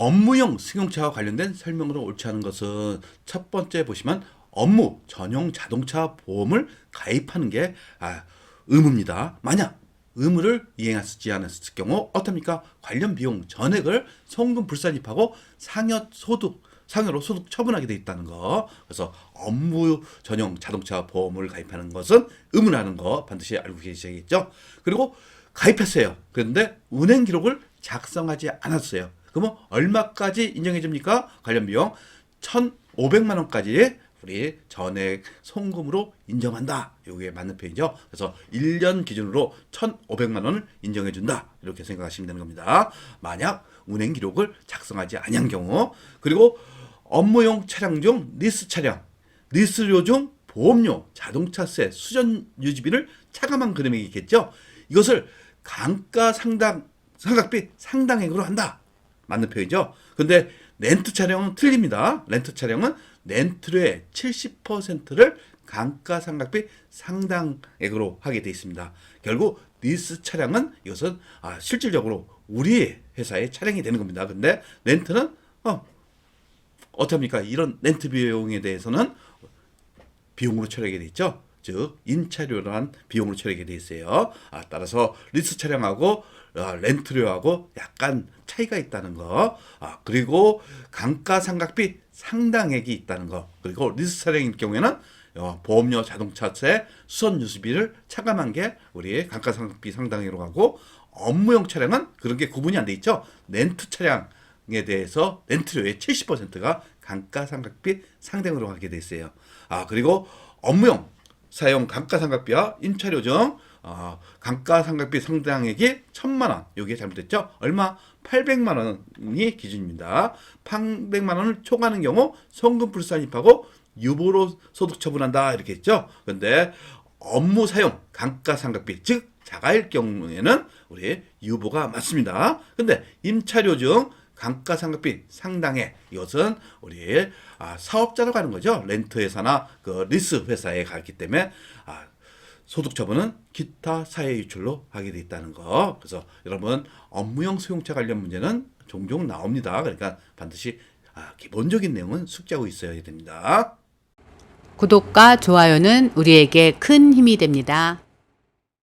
업무용 승용차와 관련된 설명으로 옳지 않은 것은 첫 번째 보시면 업무 전용 자동차 보험을 가입하는 게 아, 의무입니다. 만약 의무를 이행하지 않았을 경우 어떻습니까? 관련 비용 전액을 송금 불산입하고 상여 소득 상여로 소득 처분하게 돼 있다는 거. 그래서 업무 전용 자동차 보험을 가입하는 것은 의무라는 거 반드시 알고 계셔야겠죠. 그리고 가입했어요. 그런데 운행 기록을 작성하지 않았어요. 그러면 얼마까지 인정해 줍니까? 관련 비용 1,500만 원까지 우리 전액 송금으로 인정한다. 이게 맞는 표현이죠. 그래서 1년 기준으로 1,500만 원을 인정해 준다. 이렇게 생각하시면 되는 겁니다. 만약 운행 기록을 작성하지 아니한 경우 그리고 업무용 차량 중 리스 차량, 리스료 중 보험료, 자동차세, 수전 유지비를 차감한 금액이겠죠. 이것을 강가 상당 상각비 상당액으로 한다. 맞는 표현이죠. 근데 렌트 차량은 틀립니다. 렌트 차량은 렌트료의 70%를 강가 상각비 상당액으로 하게 돼 있습니다. 결국 리스 차량은 이것은 아, 실질적으로 우리 회사의 차량이 되는 겁니다. 근데 렌트는 어, 어떻습니까? 이런 렌트 비용에 대해서는 비용으로 처리하게 돼 있죠. 즉 인차료란 비용으로 처리하게 돼 있어요. 아, 따라서 리스 차량하고 아, 렌트료하고 약간 차이가 있다는 거. 아, 그리고 감가상각비 상당액이 있다는 거. 그리고 리스 차량인 경우에는 어, 보험료, 자동차세, 수선 유수비를 차감한 게 우리 감가상각비 상당액으로 가고 업무용 차량은 그런 게 구분이 안 돼 있죠. 렌트 차량에 대해서 렌트료의 70%가 감가상각비 상당으로 가게 돼 있어요. 아 그리고 업무용 사용 감가상각비와 임차료 중 어, 감가상각비 상당액이 천만 원. 여기에 잘못됐죠? 얼마? 800만 원이 기준입니다. 800만 원을 초과하는 경우 송금 불산입하고 유보로 소득 처분한다 이렇게 했죠. 근데 업무 사용 감가상각비 즉 자가일 경우에는 우리 유보가 맞습니다. 근데 임차료 중 감가상각비 상당액 이것은 우리 아, 사업자로 가는 거죠. 렌트 회사나 그 리스 회사에 가기 때문에 아, 소득 처분은 기타 사회 유출로 하게 돼 있다는 거. 그래서 여러분 업무용 수용차 관련 문제는 종종 나옵니다. 그러니까 반드시 아, 기본적인 내용은 숙지하고 있어야 됩니다. 구독과 좋아요는 우리에게 큰 힘이 됩니다.